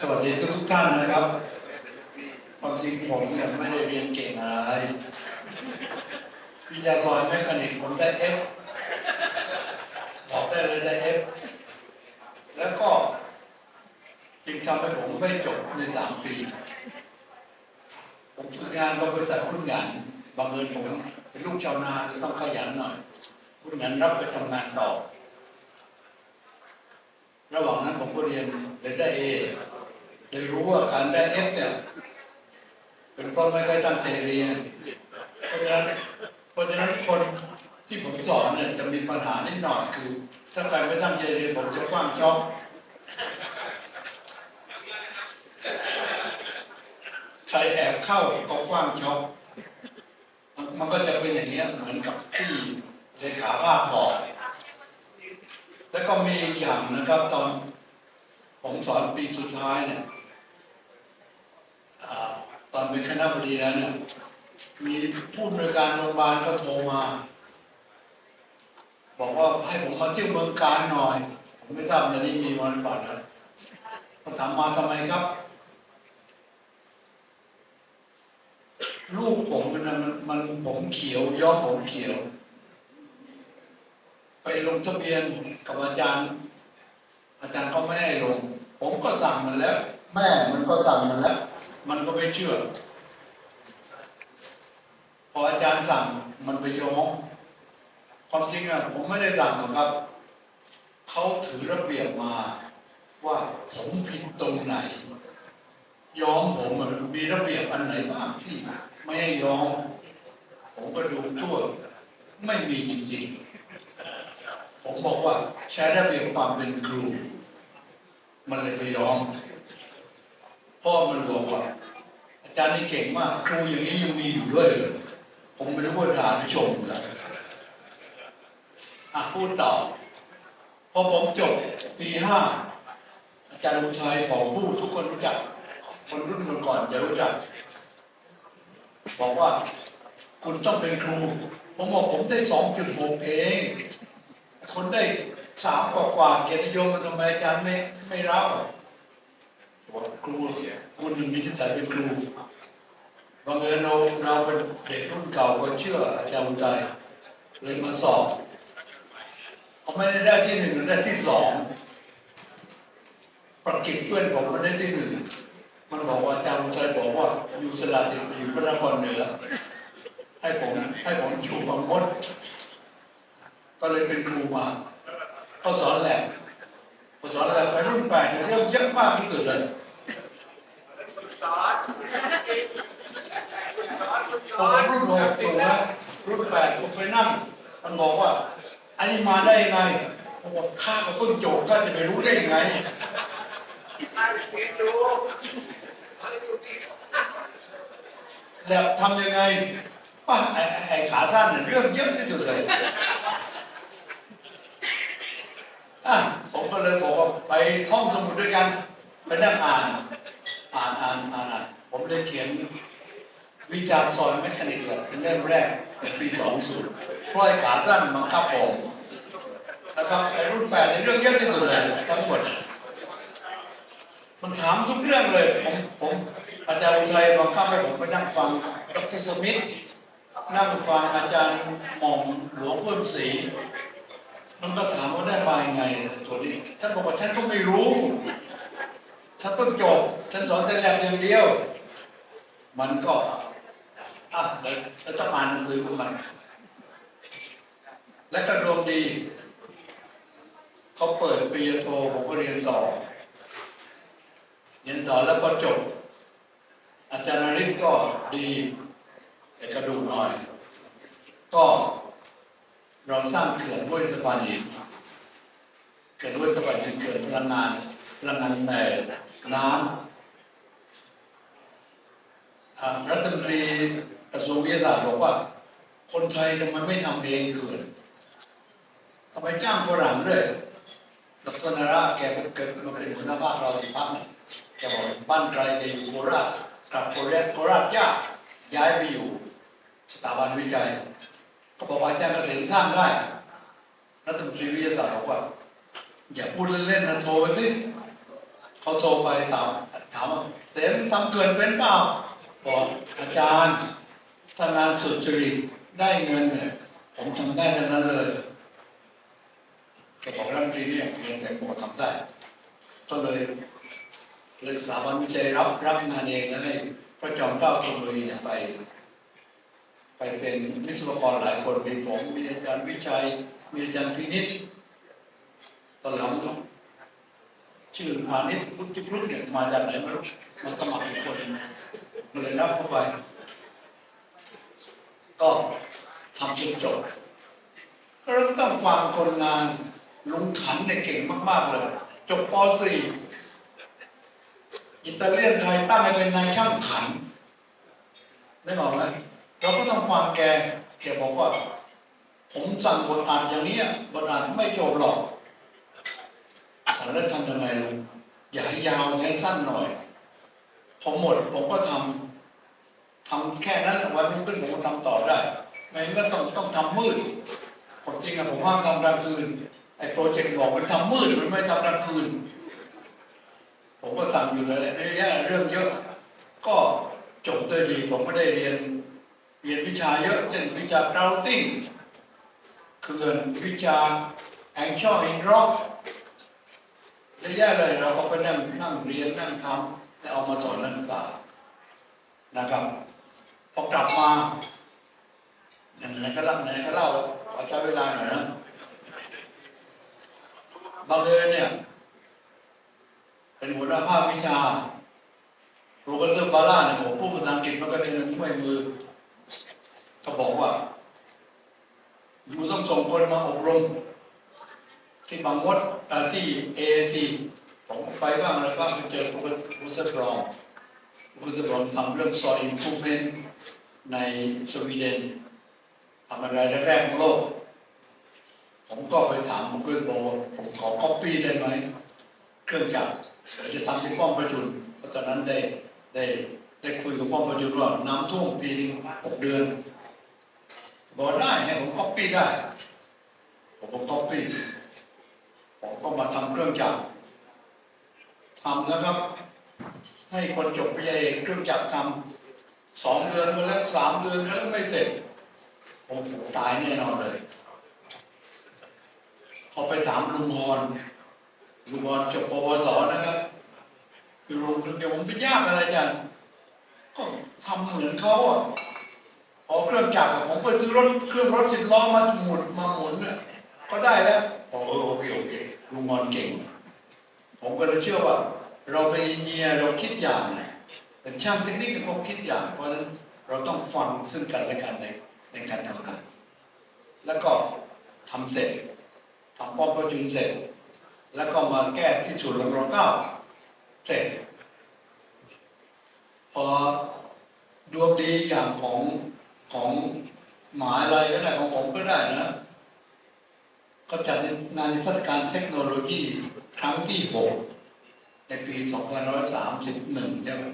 สวัสดีทุกท่านนะครับความจริงผมเนี่ยไม่ได้เรียนเก่งอะไรวิทยากรแมคานิกผมได้เอฟบอกได้เลยได้เอฟแล้วก็จึงทำให้ผมไม่จบในสามปี ผมฝึกงานกับบริษัทหุ้นงานบังเอิญผมเป็นลูกชาวนาจะต้องขยันหน่อยหุ้นงานรับไปทำงานต่อ ระหว่างนั้นผมก็เรียนเรียนได้เอ เลยรู้ว่าการได้เอฟเนี่ยเป็นคนไม่เคยตั้งใจเรียน เพราะฉะนั้นเพราะฉะนั้นคนที่ผมสอนเนี่ยจะมีปัญหานิดหน่อยคือ ถ้าใครไม่ตั้งใจเรียนผมจะกว้างจ็อกใครแอบเข้าก็กว้างจ็อกมันก็จะเป็นอย่างเงี้เหมือนกับที่เลขาภาบอกแล้วก็มีอีกอย่างนะครับตอนผมสอนปีสุดท้ายเนี่ย เป็นคณะบดีนั้นเนี่ยมีผู้อำนวยการโรงพยาบาลก็โทรมา บอกว่าให้ผมมาเที่ยวเมืองการหน่อย ผมไม่ทราบในนี้มีวันป่านะเขาถามมาทำไมครับ ลูกผมมันมันมันผมเขียวย้อมผมเขียว ไปลงทะเบียนกับอาจารย์ อาจารย์ก็ไม่ให้ลง ผมก็สั่งมันแล้ว แม่มันก็สั่งมันแล้ว มันก็ไม่เชื่อ พออาจารย์สั่งมันไปยองความจริงอะผมไม่ได้สั่งหรอกครับเขาถือระเบียบมาว่าผมผิดตรงไหน ย้อมผมมีระเบียบอันไหนบ้างที่ ไม่ให้ย้อม ผมก็ดูทั่ว ไม่มีจริงๆ ผมบอกว่าใช้ระเบียบความเป็นครู มันเลยไปยอมพ่อมันบอกว่า อาจารย์นี่เก่งมากครูอย่างนี้ยังมีอยู่ด้วยเลยผมไม่รู้ว่าด่าหรือชมเลยอะพูดต่อพอผมจบปีห้าอาจารย์อุทัยบอกพูดทุกคนรู้จัก คนรุ่นก่อนๆจะรู้จัก บอกว่าคุณต้องเป็นครู ผมบอกผมได้สองจุดหกเอง คนได้สามกว่ากว่าเกียรติยมมันทำไมอาจารย์ไม่ไม่รับอะ บอกครูคุณยังมีนิสัยเป็นครูบางเอิญเราเราเป็นเด็กรุ่นเก่าก็เชื่ออาจารย์อุทัยเลยมาสอบเขาไม่ได้ได้ที่หนึ่งได้ที่สองประกิจเพื่อนผมมันได้ที่หนึ่งมันบอกว่าอาจารย์อุทัยบอกว่าอยู่สระสิบอยู่พระนครเหนือ ให้ผมให้ผมชูบางมดก็เลยเป็นครูมาก็สอนแหละพอสอนแหละไปรุ่นแปดเรียเรื่องเยอะมากที่สุดเลย สอนสอนฝึกสพอนรุ่นหกถูกไหมรุ่นแปดผมไปนั่งมันบอกว่าอันนี้มาได้ยังไงผมบอกข้าก็เพิ่งจบก็จะไปรู้ได้ยังไงให้เรียนรู้ให้ดูดีแล้วทำยังไงป้าไอ้ไอ้ไอ้ขาสั้นเนี่ยเรื่องเยอะที่สุดเลยอะผมก็เลยบอกว่าไปห้องสมุดด้วยกันไปนั่งอ่าน อ่านอ่านอ่านอ่านผมเลยเขียนวิจารณ์ซอยแมคคานิกส์เป็นเล่มแรกปีสองศูนย์เพราะไอ้ขาสั้นบังคับผมนะครับไอรุ่นแปดในเรื่องเยอะที่สุดเลยทั้งหมด มันถามทุกเรื่องเลยผมผมอาจารย์อุทัยบังคับให้ผมไปนั่งฟังดรสมิธนั่งฟังอาจารย์หม่อมหลวงเพิ่มศรีมันก็ถามว่าได้มายังไงตัวนี้ท่านบอกว่าท่านก็ไม่รู้ ท่านต้องจบท่านสอนแต่แลบอย่างเดียว มันก็อะแล้วต้องอ่านหนังสือของมัน และก็ดวงดี เขาเปิดปริญญาโทผมก็เรียนต่อ เรียนต่อแล้วก็จบ อาจารย์นริศก็ดี แต่กระดูกหน่อย ก็เราสร้างเขื่อนด้วยสะพานหินเขื่อนด้วยสะพานหินเขื่อนพลังงาน พลังงานแม่น้ำรัฐมนตรีกระทรวงวิทยาศาสตร์บอกว่า คนไทยทำไมไม่ทำเองเกินทำไมจ้างฝรั่งด้วยดรนาราแกเกิดมาเป็นหัวหน้าภาคเราอีกพักนึงแกบอกบ้านไกลแกอยู่โคราชกลับโคราชโคราชยากย้ายไปอยู่สถาบันวิจัยก็บอกว่าอาจารย์เกษมสร้างได้รัฐมนตรีวิทยาศาสตร์บอกว่าอย่าพูดเล่นๆนะโทรไปสิ เขาโทรไปถามถามว่าเต็มทำเกินเป็นเปล่าบอกอาจารย์ถ้างานสุจริตได้เงินเนี่ยผมทำได้ทั้งนั้นเลยแกบอกรัฐมนตรีเนี่ยเงินแต่ผมทำได้ ก็เลยเลยสถาบันวิจัยรับรับงานเองแล้วให้พระจอมเกล้าธนบุรีเนี่ยไป ไปเป็นวิศวกรหลายคนมีผมมีอาจารย์วิชัยมีอาจารย์พินิจตอนหลัง ชื่อพานิชพุทธิพลุเนี่ยมาจากไหนไม่รู้มาสมัครอีกคนหนึ่งก็เลยรับเข้าไป ก็ทำจนจบก็ต้องฟังคนงานลุงขันเนี่ยเก่งมาก ๆ เลย จบป .4 อิตาเลียนไทยตั้งให้เป็นนายช่างขันได้บอกไหมเราก็ต้องฟังแกแกบอกว่า ผมสั่งบทอ่านอย่างนี้บทอ่านไม่จบหรอก แต่แล้วทำยังไงลุงอย่าให้ยาวให้สั้นหน่อยพอหมดผมก็ทำทำแค่นั้นวันรุ่งขึ้นผมก็ทำต่อได้ไม่งั้นต้องต้องทำมืดผมจริงอะผมห้ามทำกลางคืนไอ้โปรเจกต์บอกมันทำมืดมันไม่ทำกลางคืน ผมก็สั่งอยู่เลยระยะเรื่องเยอะ ก็จบด้วดีผมก็ได้เรียน เรียนวิชาเยอะเช่นวิชากราวติ้งเขื่อนวิชาแองช่ออินร็อก เยอะแยะเลยเราก็ไปนั่งนั่งเรียนนั่งทำแล้วเอามาสอนนักศึกษานะครับพอกลับมาอย่างไรก็เล่าไหนก็เล่าขอใช้เวลาหน่อยนะบางเอิญเนี่ย เป็นหัวหน้าภาควิชาโปรเฟสเซอร์บาร่าเนี่ยผมพูดภาษาอังกฤษมันก็เป็นมือมือก็บอกว่าอยู่ต้องส่งคนมาอบรม ที่บางมดที่เอทีผมไปบ้างอะไรบ้างไปเจอโปรเฟสเซอร์บรองโปรเฟสเซอร์บรองทำเรื่อง soil improvement ในสวีเดนทำอะไรแรกๆของโลก ผมก็ไปถามผมก็บอกว่าผมขอ copy ได้ไหม เครื่องจักรเดี๋ยวจะทำที่ป้อมประจุนเพราะตอนนั้นได้ได้ได้คุยกับป้อมประจุนว่าน้ำท่วมปีหนึงหกเดือนบอกได้ให้ผมก๊อปปี้ได้ ผมก็ก๊อปปี้ ก็มาทำเครื่องจักรทำนะครับ ให้คนจบปริญญาเอกเครื่องจักรทำสองเดือนมาแล้วสามเดือนแล้วไม่เสร็จผมตายแน่นอนเลยพอไปถามลุงพรลุงบอลจบปวสนะครับคือโรงเรียนผมเป็นยากอะไรจังก็ทำเหมือนเขาอะพอเครื่องจักรอะผมไปซื้อรถเครื่องรถสิบล้อมาหมุนมาหมุนเนี่ยก็ได้แล้วโอ้โอเคโอเค ลุงบอลเก่ง ผมก็เลยเชื่อว่า เราเป็นอินเนียร์เราคิดอย่างเป็นช่างเทคนิคเราคิดอย่าง เพราะฉะนั้นเราต้องฟังซึ่งกันและกันในในการทำงาน แล้วก็ทำเสร็จทำป้อมประจุนเสร็จ แล้วก็มาแก้ที่ศูนย์รองเก้าเสร็จพอดวงดีอย่างของของหมหาอะไรก็ได้ของผมก็ได้นะ ก็จัดงานนิทรรศการเทคโนโลยีครั้งที่หกในปี 2531ใช่ไหม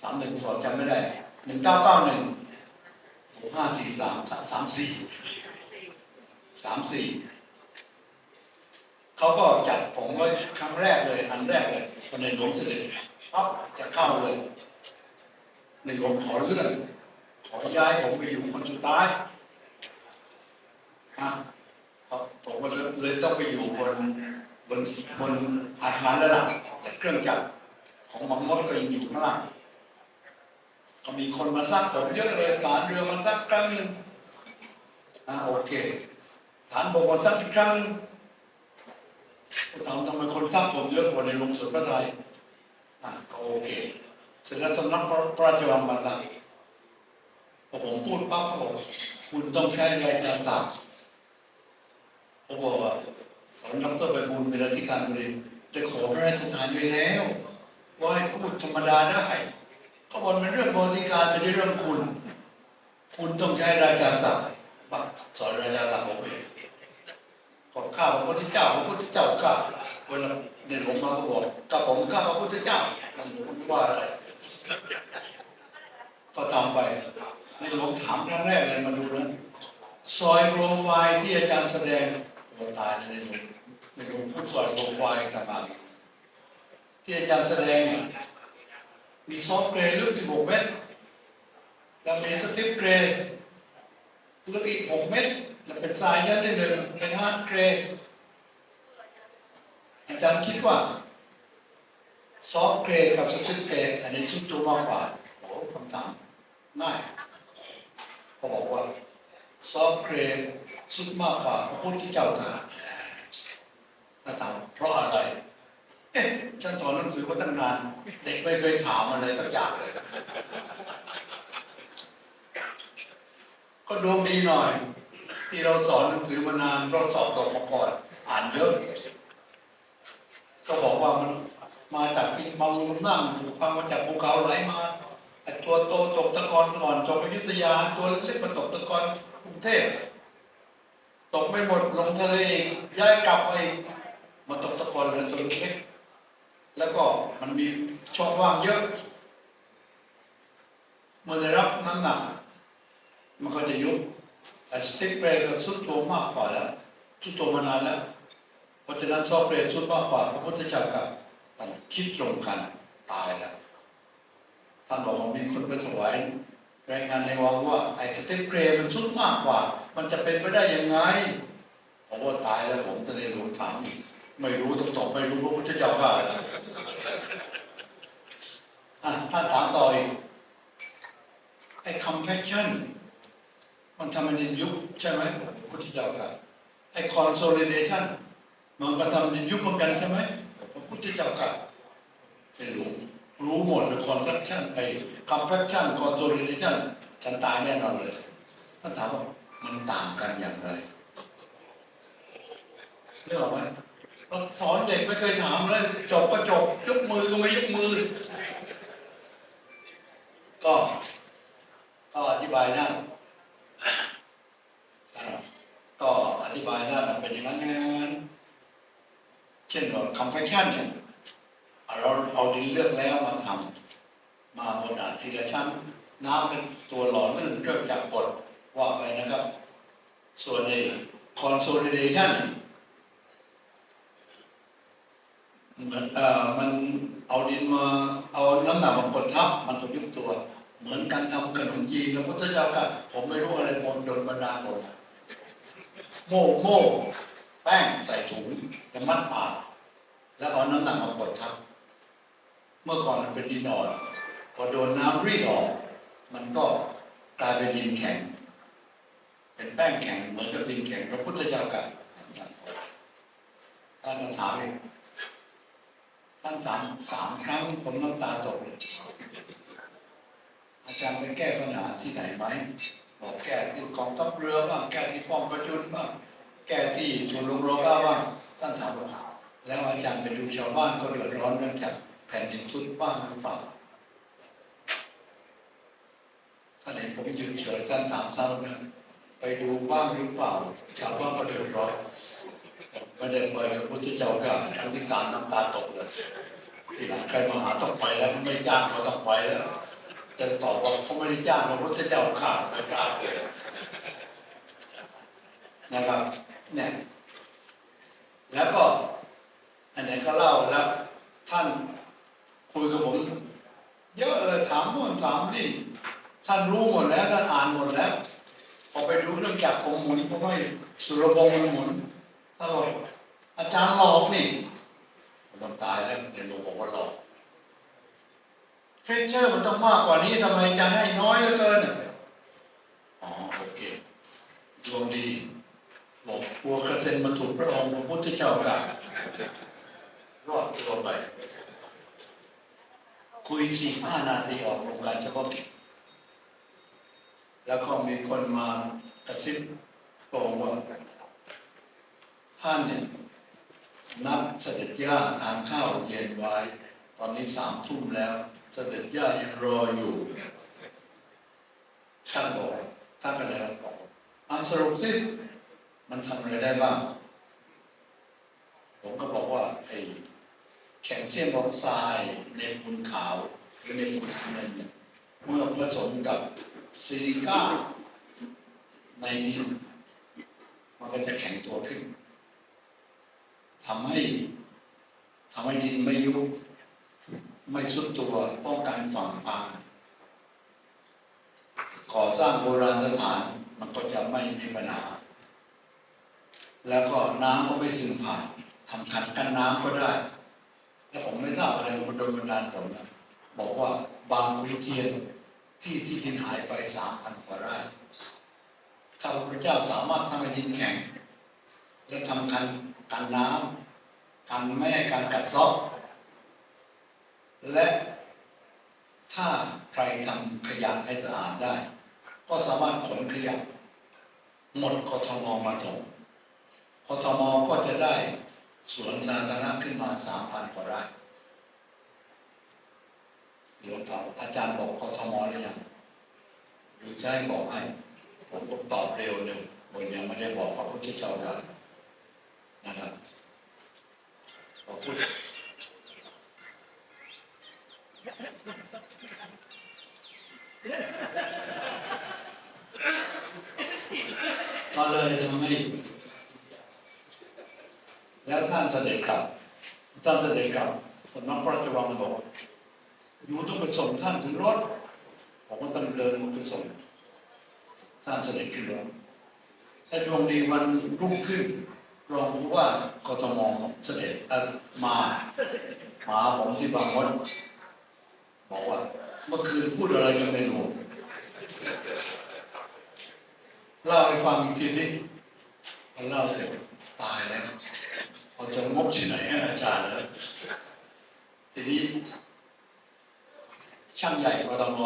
สามหนึ่งสองจำไม่ได้หนึ่งเก้าเก้าหนึ่งห้าสี่สามสามสี่สามสี่เขาก็จัดผมไว้ครั้งแรกเลย อันแรกเลยวันในหลวงเสด็จปั๊บจะเข้าเลยในหลวงขอเลื่อน ขอย้ายผมไปอยู่คนสุดท้ายฮะ ผมก็เลยเลยต้องไปอยู่บนบนบนอาคารระดับแต่เครื่องจักรของมังมดก็ยังอยู่ข้างล่างก็มีคนมาซักผมเยอะเลยฐานเรือมาซักครั้งหนึ่งอ่าโอเคฐานบกมาซักอีกครั้งหนึ่งทำทำไมคนทราบผมเยอะกว่าในโรงสวนพระไทยอะก็โอเคเสร็จแล้วสำนักพระราชวังมาสั่งพอผมพูดปั๊บเขาบอกคุณต้องใช้รายการต่าง ผมบอกว่าตอนดรไปบูลเป็นอธิการบดีได้ขอพระราชทานไว้แล้วว่าให้พูดธรรมดาได้เขาบอกเป็นเรื่องบริการไม่ใช่เรื่องคุณ คุณต้องใช้รายการต่างบักสอนรายการต่างผมเองขอข้าพระพุทธเจ้าพระพุทธเจ้าข้าเวลาเดินผมมาก็บอกกับผมข้าพระพุทธเจ้านั่นผมว่าอะไรก็ทำไปในหลวงถามครั้งแรกเลยมาดูนะซอยโปรไฟล์ที่อาจารย์แสดง โอ้ตายเลยในหลวงพูดซอยโปรไฟต่างๆที่อาจารย์แสดงเนี่ยมีซอฟต์เกรย์ลึก16 เมตรแล้วมีสติปเกรย์ลึกอีก 6 เมตรแล้วเป็นทรายยันได้หนึ่งเป็นฮาร์ดเกรย์อาจารย์คิดว่าซอฟต์เกรย์กับสติปเกรย์อันนี้ชุดตัวมากกว่าโอ้คำถามง่ายเขาบอกว่าซอฟต์เกรย์ สุดมากกว่าพระพุทธเจ้าค่ะถ้าถามเพราะอะไร เอ๊ะฉันสอนหนังสือมาตั้งนาน เด็กไม่เคยถามอะไรสักอย่างเลย ก็ดวงดีหน่อย ที่เราสอนหนังสือมานานเราสอบตกมาก่อนอ่านเยอะ ก็บอกว่ามันมาจากปิงมังนั่งอยู่พังมาจากภูเขาไหลมาไอตัวโตตกตะกอนก่อนจบอยุธยา ตัวเล็กมาตกตะกอนกรุงเทพ ตกไม่หมดลงทะเลอีกย้ายกลับไปมาตกตะกอนเหลือตัวเล็กแล้วก็มันมีช่องว่างเยอะ เมื่อได้รับน้ำหนักมันก็จะยุบแต่สติ๊กเบรกก็สุดตัวมากกว่าแล้วสุดตัวมานานแล้วเพราะฉะนั้นซอฟต์แวร์ชุดมากกว่าพระพุทธเจ้ากับท่านคิดตรงกันตายแล้วท่านบอกว่ามีคนไปถวาย รายงานในวังว่าไอ้สเต็ปเกรมันชุดมากกว่า มันจะเป็นไปได้ยังไงผมว่าตายแล้วผมจะได้รู้ถามอีกไม่รู้ต้องตอบไม่รู้พระพุทธเจ้าว่าอะท่านถามต่ออีกไอ้ compassion มันทำในยุคใช่ไหมพระพุทธเจ้าค่ะไอ้ consolidation มันก็ทำในยุคเหมือนกันใช่ไหมพระพุทธเจ้าค่ะไม่รู้รู้หมดเลย construction ไอ้ compaction consolidation ฉันตายแน่นอนเลยท่านถามว่ามันต่างกันอย่างไรเรื่องอะไรเราสอนเด็กไม่เคยถามเลยจบก็จบยกมือก็ไม่ยกมือ ก็อธิบายได้ก็อธิบายได้มันเป็นอย่างนั้นอย่างนั้นเช่นว่าคำแพคชั่นเนี่ยเราเอาดินเลือกแล้วมาทำมาบดอัดทีละชั้น น้ำเป็นตัวหล่อลื่นเริ่มจากบดว่าไปนะครับ ส่วนใน consolidation เนี่ยเหมือนเอ่อมันเอาดินมาเอาน้ำหนักมากดทับมันก็ยุบตัว เหมือนการทำขนมจีนพระพุทธเจ้าก็ผมไม่รู้อะไรบนโดนบรรดาลหมดอะโม่โม่แป้งใส่ถุงแล้วมัดปากแล้วเอาน้ำหนักมากดทับ เมื่อก่อนมันเป็นดินอ่อนพอโดนน้ำรีดออก มันก็ กลายเป็นดินแข็ง เป็นแป้งแข็งเหมือนกับดินแข็งพระพุทธเจ้ากันท่านมาถามอีกท่านถามสามครั้งผมน้ำตาตกเลยอาจารย์ไปแก้ปัญหาที่ไหนไหมบอกแก้ที่กองทัพเรือบ้างแก้ที่ป้อมประจุนบ้างแก้ที่ชนลงโรก้าบ้างท่านถามว่าแล้วอาจารย์ไปดูชาวบ้านก็เดือดร้อนเนื่องจากแผ่นดินทุดบ้างหรือเปล่า ท่านเห็นผมยืนเฉยท่านถามซ้ำนะไปดูบ้างหรือเปล่าชาวบ้านก็เดือดร้อนไม่ได้ไปพระพุทธเจ้าก็ทั้งที่ตามน้ำตาตกเลยที่หลังใครมาหาต้องไปแล้วไม่จ้างเขาต้องไปแล้วจะตอบว่าเขาไม่ได้จ้างพระพุทธเจ้าข่าไม่กล้าเลยนะครับเนี่ยแล้วก็อันไหนก็เล่าแล้วท่านคุยกับผมเยอะเลยถามโน่นถามนี่ ท่านรู้หมดแล้วท่านอ่านหมดแล้วพอไปดูเรื่องจากผมหมุนเพราะว่สุรพงษ์มันหมุนท่านบอกอาจารย์หลอกนี่มันตายแล้วเดี๋ยวหนูบอกว่าหลอกเทรเชอร์มันต้องมากกว่านี้ทำไมจะให้น้อยเหลือเกินอ๋อโอเคดวงดีบอกกลัวกระเซ็นมาถูกพระองค์พระพุทธเจ้ากล่ารอดตัวไปคุยสี่ห้านาทีออกโรงการเฉพาะกิจ แล้วก็มีคนมากระซิบบอกว่าท่านเนี่ยนัดเสด็จย่าทานข้าวเย็นไว้ ตอนนี้สามทุ่มแล้ว เสด็จย่ายังรออยู่ท่านบอกท่านก็เลยบอกอ่านสรุปสิมันทำอะไรได้บ้าง ผมก็บอกว่าไอ้แคลเซียมออกไซด์ในปูนขาว หรือในปูนเงินเนี่ยเมื่อผสมกับ ซิลิก้าในดินมันก็จะแข็งตัวขึ้นทำให้ทำให้ดินไม่ยุบไม่สุดตัวป้องกันฝั่งพังก่อสร้างโบราณสถานมันก็จะไม่มีปัญหา แล้วก็น้ำก็ไม่ซึมผ่านทำขันกันน้ำก็ได้แล้วผมไม่ทราบอะไรมันโดนบันดาลผมนะบอกว่าบางขุนเทียน ที่ที่ดินหายไปสามพันกว่าไร่ข้าพเจ้าสามารถทำให้ดินแข็ง และทำกันกันน้ำกันไม่การกัดซาะและถ้าใครทำขยะให้สะอาดได้ ก็สามารถขนขยะหมดกทมมาถมกทมก็จะได้สวนสาธารณะขึ้นมาสามพันกว่าไร่ เดี๋ยวตอบอาจารย์บอกกทมหรือยังหรือจะให้บอกให้ผมก็ตอบเร็วหนึ่งผมยังไม่ได้บอกพระพุทธเจ้าได้นะครับขอพูดก็เลยทำให้แล้วท่านเสด็จกลับท่านเสด็จกลับสำนักพระราชวังบอก อยู่ต้องไปส่งท่านถึงรถ ผมก็ต้องเดินไปส่งท่านเสด็จขึ้นรถแต่ดวงดีวันรุ่งขึ้นรองผู้ว่ากทมเสด็จมามาผมที่บางวันบอกว่า เมื่อคืนพูดอะไรกันไม่รู้เล่าให้ฟังทีนี้พอเล่าเสร็จตายแล้วพอจะงบที่ไหนให้อาจารย์แล้วทีนี้ ช่างใหญ่กทม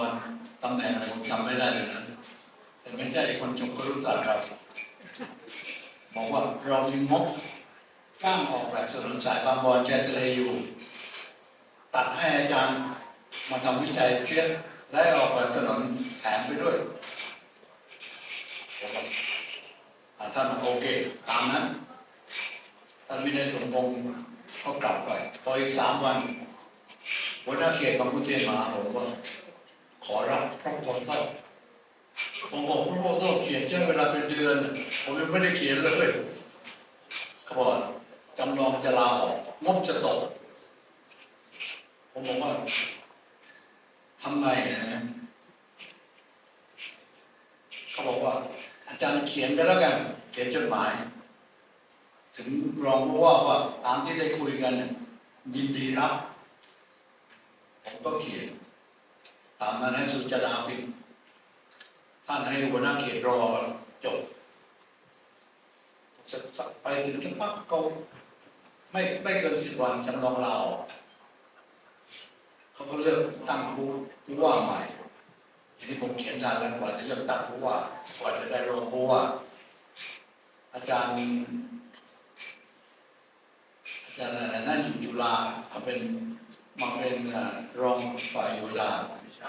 ตำแหน่งอะไรผมจำไม่ได้เลยนะแต่ไม่ใช่คนจงก็รู้จักครับบอกว่าเรามีงบจ้างออกแบบถนนสายบางบอนแจทะเลอยู่ ตัดให้อาจารย์มาทำวิจัยเทียบและออกแบบถนนแถมไปด้วยท่านโอเค ตามนั้นท่านวินัยสมพงศ์ก็กลับไปพออีกสามวัน หัวหน้าเขตบางขุนเทียนมาผมว่า ขอรับพระโพธิ์เศร้าผมบอกพระโพธิ์เศร้าเขียนใช้เวลาเป็นเดือน ผมยังไม่ได้เขียนเลยเขาบอกจำลองจะลาออกงบจะตก ผมบอกว่าทำไงนะเขาบอกว่า อาจารย์เขียนกันแล้วกัน เขียนจดหมาย ถึงรองผู้ว่าว่าตามที่ได้คุยกันยินดีรับ ก็เขียนตามนั้นให้สุจดาพิมพ์ท่านให้หัวหน้าเขตรอจบเสร็จสับไปถึงแค่ปั๊บก็ไม่ไม่เกินสิบวันจำลองเลาเขาก็เลือกตั้งผู้ผู้ว่าใหม่ทีนี้ผมเขียนนานแล้วกว่าจะเลือกตั้งผู้ว่ากว่าจะได้รองผู้ว่า อาจารย์อาจารย์อะไรนั่นอยู่จุฬามาเป็น มาเป็นรองฝ่ายโยธาไม่ใช่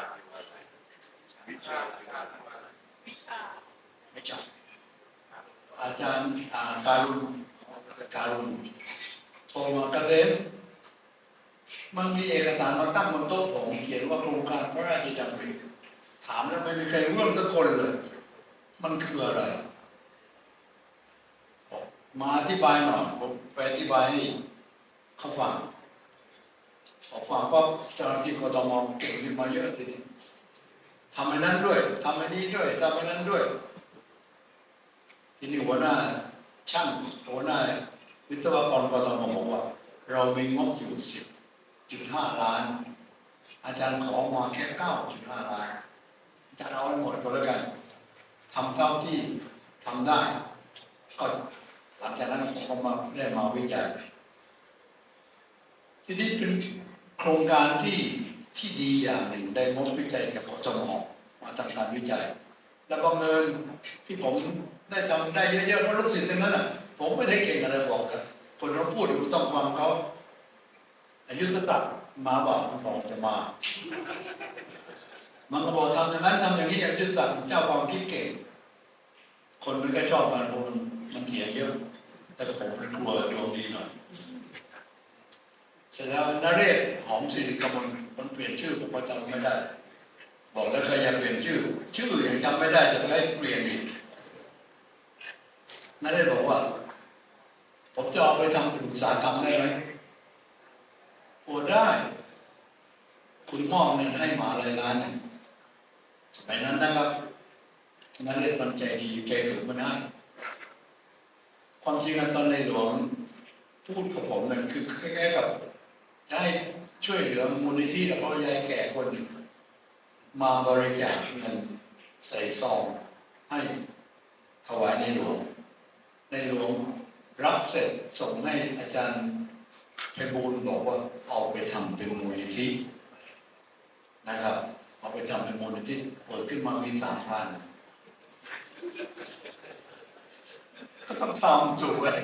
อาจารย์อาการุณการุณโทรมาเกษมมันมีเอกสารมาตั้งบนโต๊ะผมเขียนว่าโครงการพระราชดำริถามแล้วไม่มีใครรู้เรื่องสักคนเลย มันคืออะไร มาอธิบายหน่อยผมไปอธิบายให้เขาฟัง พอฟังปั๊บเจ้าหน้าที่กทมเก่งขึ้นมาเยอะทีนี้ทำไอ้นั้นด้วยทำไอ้นี้ด้วยทำไอ้นั้นด้วย ทีนี่หัวหน้าช่างหัวหน้าวิศวกรกทมบอกว่า เรามีงบอยู่สิบจุดห้าล้าน อาจารย์ขอมาแค่เก้าจุดห้าล้านอาจารย์เอาให้หมดก็แล้วกันทำเท่าที่ทำได้ก็หลังจากนั้นผมก็มาได้มาวิจัยทีนี้เป็น โครงการที่ที่ดีอย่างหนึ่งได้งบวิจัยจากกทมมาทำการวิจัย แล้วบังเอิญที่ผมได้จำได้เยอะๆเพราะลูกศิษย์ทั้งนั้นน่ะผมไม่ได้เก่งอะไรบอกนะคนเราพูดอยู่ต้องฟังเขาอายุศักดิ์มาบอกมันบอกจะมา มันก็บอกทำอย่างนั้นทำอย่างนี้อายุศักดิ์เจ้าความคิดเก่ง คนมันก็ชอบมันเพราะมันมันเถียงเยอะ แต่ผมเป็นกลัวดวงดีหน่อย เสร็จแล้วนเรศหอมสิริกมลมันเปลี่ยนชื่อผมก็จำไม่ได้ บอกแล้วใครอยากเปลี่ยนชื่อ ชื่อยังจำไม่ได้จะให้เปลี่ยนอีกนเรศบอกว่า ผมจะเอาไปทำอุตสาหกรรมได้ไหมโอ้ได้ คุณมอบเงินให้หมาลายล้านหนึ่งสมัยนั้นนะครับนั้นเรียกมันใจดีใจถึงมันได้ความจริงตอนในหลวงพูดกับผมนั่นคือแคล้ายๆกับ จะให้ช่วยเหลือมูลนิธิแล้วก็ยายแก่คนหนึ่งมาบริจาคเงินใส่ซองให้ถวายในหลวง ในหลวงรับเสร็จส่งให้อาจารย์ไพบูลบอกว่าเอาไปทำเป็นมูลนิธินะครับเอาไปทำเป็นมูลนิธิเปิดขึ้นมามีสามพันก็ต้องทำถูกเลย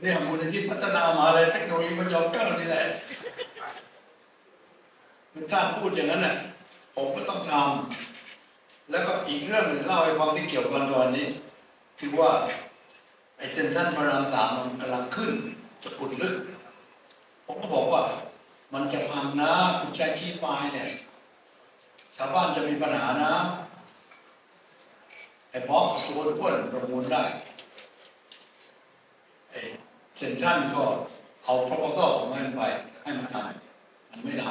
เนี่ยมูลนิธิพัฒนามาเลยเทคโนโลยีมันยอมเก้านี่แหละถ้าพูดอย่างนั้นน่ะผมก็ต้องทำแล้วก็อีกเรื่องหนึ่งเล่าให้ฟังที่เกี่ยวกับวันนี้ คือว่าไอ้เซนทันพระรามสามมันกำลังขึ้นจะกุดลึก ผมก็บอกว่า มันจะพังนะคุณใช้ที่ปลายเนี่ยชาวบ้านจะมีปัญหานะไอ้บอกตัวอ้วนประมูลได้ เซนทรันก็เอาพระพุทธของมันไปให้มันทำมันไม่ท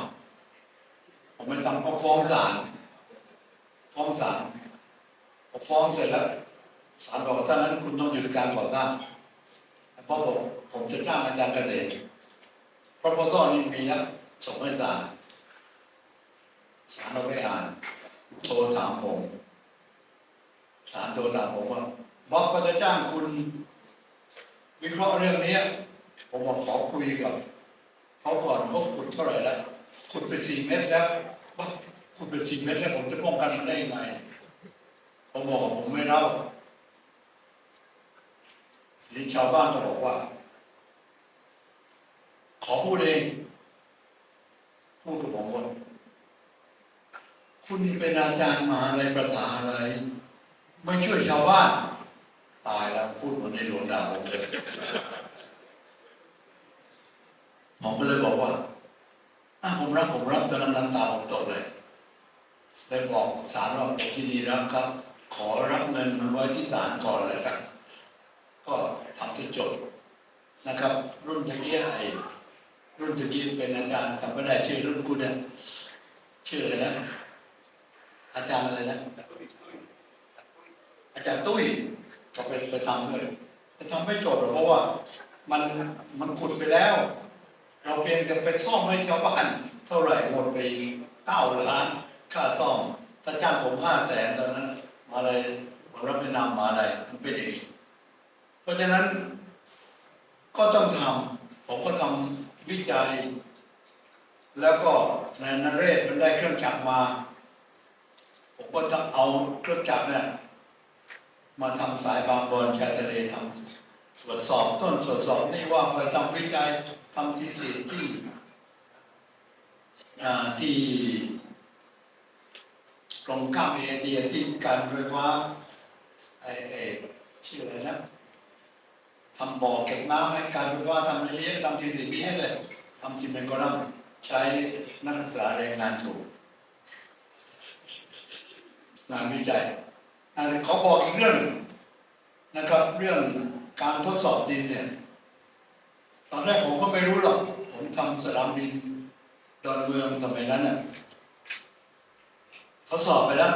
ำผมไปทำก็ฟ้องศาลฟ้องศาลพอฟ้องเสร็จแล้วศาลบอกว่าถ้านั้นคุณต้องหยุดการก่อสร้างเพราะผมผมจะจ้างอาจารย์เกษตรพระพอนี้มีแล้วส่งให้ศาลศาลเราไปอ่านโทรถามผมศาลโทรถามผมว่าบอกว่าจะจ้างคุณ วิเคราะห์เรื่องนี้ผมบอกขอคุยกับเขาก่อนว่าขุดเท่าไหร่แล้วขุดไปสี่เมตรแล้วว่าขุดไปสี่เมตรแล้วผมจะป้องกันมันได้ยังไงผมบอกผมไม่รับทีนี้ชาวบ้านก็บอกว่า ขอพูดเองพูดกับผมว่าคุณเป็นอาจารย์มหาอะไรประสาอะไร ไม่ช่วยชาวบ้าน ตายแล้วพูดเหมือนในหลวงดาวเลยผมก็เลยบอกว่าอะผมรับผมรับตอนนั้นน้ำตาผมตกเลยเลยบอกศาลว่าผมที่นี่รับครับ ขอรับเงินมันไว้ที่ศาลก่อนเลยกันก็ทำจนจบนะครับ รุ่นตะกี้ไอ้รุ่นตะกี้เป็นอาจารย์จำไม่ได้ชื่อรุ่นกูเนี่ยชื่ออะไรนะอาจารย์อะไรนะอาจารย์ตุ้ย ก็ไปไปทำเลยแต่ทำไม่จบหรอกเพราะว่ามันมันขุดไปแล้ว เราเพียงจะไปซ่อมให้ชาวบ้านเท่าไหร่หมดไปเก้าล้านค่าซ่อมถ้าจ้างผมห้าแสนตอนนั้น มาอะไรมารับแนะนำมาอะไรมันเป็นอย่างนี้เพราะฉะนั้นก็ต้องทำผมก็ทำวิจัย แล้วก็ในนเรศมันได้เครื่องจักรมา ผมก็จะเอาเครื่องจักรเนี่ย มาทำสายบางบอลชายทะเลทำตรวจสอบต้นตรวจสอบนี่ว่าไปทำวิจัยทำทีสิที่ที่กรมข้ามเอเชียที่การไฟฟ้าไอ้ไอ้ชื่ออะไรนะทำบ่อเก็บน้ำให้การไฟฟ้าทำอะไรเนี้ยทำทีสินี้ให้เลยทำทีเป็นกอลัมใช้นักศึกษาแรงงานถูกงานวิจัย เขาบอกอีกเรื่องหนึ่งนะครับ เรื่องการทดสอบดินเนี่ย ตอนแรกผมก็ไม่รู้หรอก ผมทำสนามบินดอนเมืองสมัยนั้นน่ะทดสอบไปแล้ว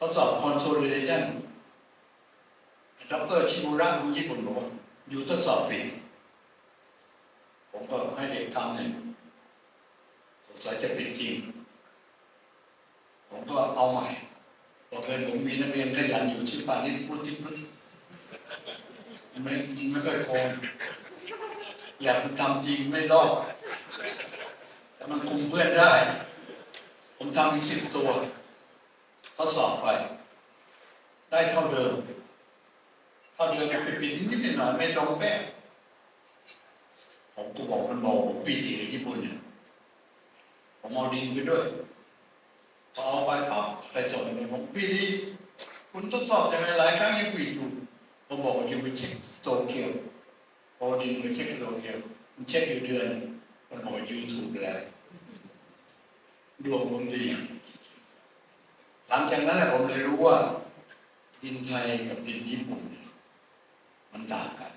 ทดสอบ consolidation ดรชิมุระของญี่ปุ่นบอกอยู่ทดสอบผิดผมก็ให้เด็กทำเนี่ยสงสัยจะผิดจริง ผมก็เอาใหม่ บอเคยผมมีนักเรียนขยันอยู่ที่ป่านี้พูดที่พูดไม่ไม่ค่อยโกงอยากทำจริงไม่รอดแต่มันคุมเพื่อนได้ ผมทำอีกสิบตัวทดสอบไป ได้เท่าเดิมเท่าเดิมไปปิดนิดหน่อยไม่ตรงแป๊ะผมก็บอกมันบอกปีติกับญี่ปุ่นเนี่ยผมเอาดีไปด้วย พอเอาไปปั๊บไปส่งเลยผมปีนี้คุณทดสอบยังไงหลายครั้งยังผิดอยู่ผมบอกว่าจะไปเช็คโตเกียวพอดีไปเช็คโตเกียวมันเช็คอยู่เดือนมันบอกยูถูกแล้วดวงผมดี หลังจากนั้นแหละผมเลยรู้ว่า ดินไทยกับดินญี่ปุ่น มันต่างกัน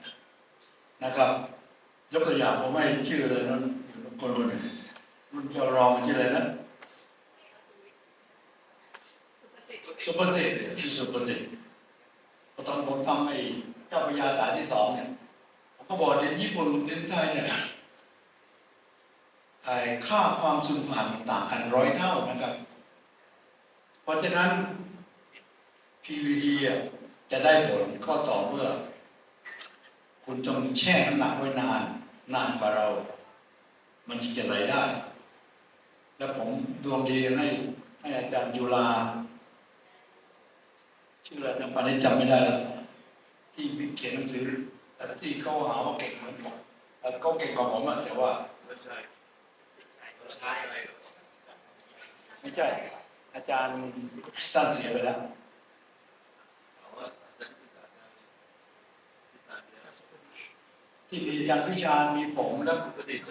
นะครับ ยกตัวอย่างผมให้ชื่อเลยนั้นคนคนหนึ่งรุ่นจ้ารองชื่ออะไรนะ สุภสิทธิ์ชื่อสุภสิทธิ์พอตอนผมทำไอ้เจ้าพระยาสายที่สองเนี่ยผมก็บอกเรียนญี่ปุ่นเรียนไทยเนี่ยไอ้ค่าความซึมผ่านต่างกันร้อยเท่านะครับ เพราะฉะนั้น PVD อะจะได้ผลข้อต่อเมื่อ คุณต้องแช่น้ำหนักไว้นาน นานกว่าเรา มันจึงจะไหลได้ แล้วผมดวงดีให้ให้อาจารย์จุฬา ชื่ออะไรนะปานจำไม่ได้แล้วที่เขียนหนังสือแต่ที่เขาหาว่าเก่งเหมือนผมแต่ก็เก่งกว่าผมแต่ว่าไม่ใช่ไม่ใช่ อาจารย์สั้นเสียไปแล้วที่มีอาจารย์วิชามีผมแล้วประดิษฐ์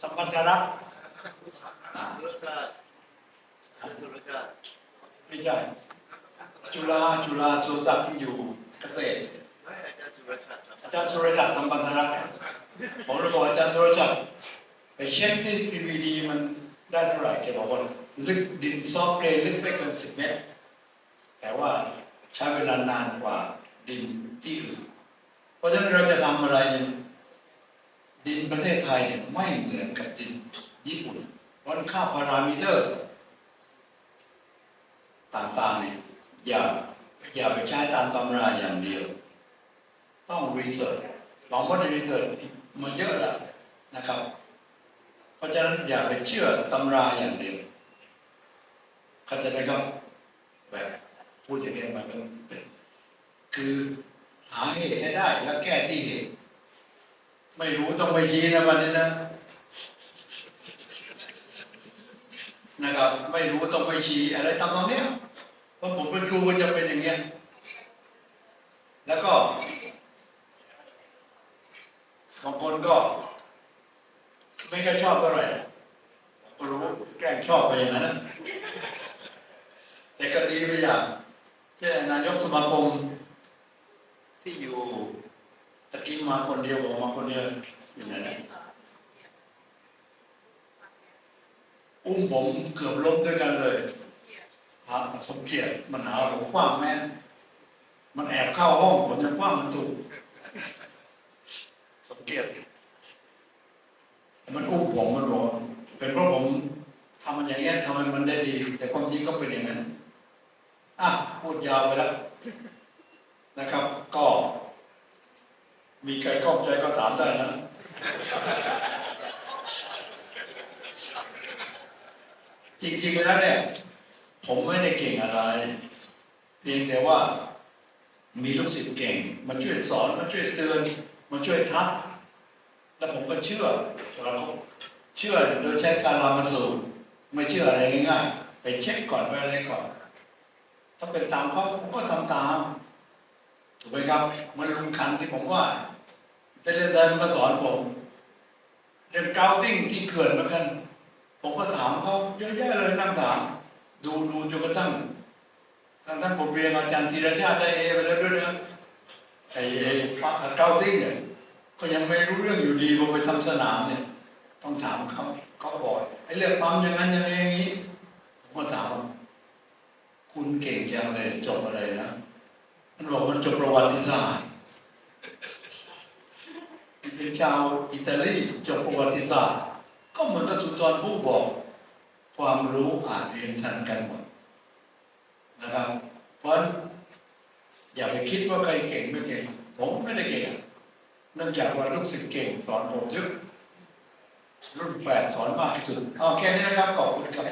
สัมพันธรักษ์ ไม่ใช่ จุฬาจุฬาสุรศักดิ์อยู่เกษตรอาจารย์ธุรชาติอาจารรศักดิ์สัมพันธรักผมเลยบอกอาจารย์สุรศัดิ์ไปเช็คที่ PVD มันได้เท่าไหร่แกบอกว่าลึกดินซอฟเกรย์ลึกไม่เกินสิบเมตร แต่ว่าใช้เวลานานกว่าดินที่อื่น เพราะฉะนั้นเราจะทำอะไร ดินประเทศไทยไม่เหมือนกับดินญี่ปุ่นเพราะฉะนั้นค่าพารามิเตอร์ ต่างๆเนี่ยอย่าอย่าไปใช้ตามตำราอย่างเดียว ต้องรีเสิร์ชลองว่ารีเสิร์ชมาเยอะแล้วนะครับ เพราะฉะนั้นอย่าไปเชื่อตำราอย่างเดียวเข้าใจไหมครับแบบพูดอย่างนี้มันเป็นคือหาเหตุให้ได้แล้วแก้ที่เหตุไม่รู้ต้องไปชี้นะวันนี้นะนะครับ ไม่รู้ต้องไปชี้อะไรทำตรงเนี้ย เพราะผมเป็นครูก็จะเป็นอย่างเงี้ย แล้วก็บางคนก็ ไม่ค่อยชอบเท่าไหร่ก็รู้แกล้งชอบไปอย่างนั้นนะแต่ก็ดีไปอย่างเช่นนายกสมาคมที่อยู่ตะกี้มาคนเดียวบอกมาคนเดียวอยู่ไหนนะอุ้มผมเกือบล้มด้วยกันเลย หาสมเกียรติมันหาผมกว้างแม่นมันแอบเข้าห้องผมยังกว้างมันถูกสมเกียรติมันอุ้มผมมันบอกเป็นเพราะผมทำมันอย่างเงี้ทำมันมันได้ดี แต่ความจริงก็เป็นอย่างนั้นอะพูดยาวไปแล้วนะครับ ก็ มีใครข้องใจก็ถามได้นะจริงๆแล้วเนี่ย ผมไม่ได้เก่งอะไร เพียงแต่ว่ามีลูกศิษย์เก่งมาช่วยสอนมาช่วยเตือนมาช่วยทัก แล้วผมก็เชื่อเราก็เชื่อโดยใช้การรามาสูตรไม่เชื่ออะไรง่ายๆไปเช็คก่อนไปอะไรก่อน ถ้าเป็นตามเขาผมก็ทำตาม ถูกไหมครับ มันลุงคันที่ผมว่าแต่เรียนเดินมาสอนผมเรื่องกราวติ้งที่เขื่อนเหมือนกัน ผมก็ถามเขาเยอะแยะเลยนั่งถาม ดูดูจนกระทั่งทางท่านผมเรียนอาจารย์ธีรชาติได้เอไปแล้วด้วยนะไอ้ไอ้ปะกราติ้งเนี่ยก็ยังไม่รู้เรื่องอยู่ดีพอไปทำสนามเนี่ย ต้องถามเขาเขาบอกไอ้เรื่องปั๊มอย่างนั้นอย่างนี้อย่างนี้ผมก็ถามคุณเก่งจังเลยจบอะไรนะมันบอกมันจบประวัติศาสตร์เป็นชาวอิตาลีจบประวัติศาสตร์ ก็เหมือนกับสุนทรผู้บอก ความรู้อาจเรียนทันกันหมดนะครับ เพราะอย่าไปคิดว่าใครเก่งไม่เก่ง ผมไม่ได้เก่งเนื่องจากว่าลูกศิษย์เก่งสอนผมเยอะรุ่นแปดสอนมากที่สุดเอาแค่นี้นะครับขอบคุณครับ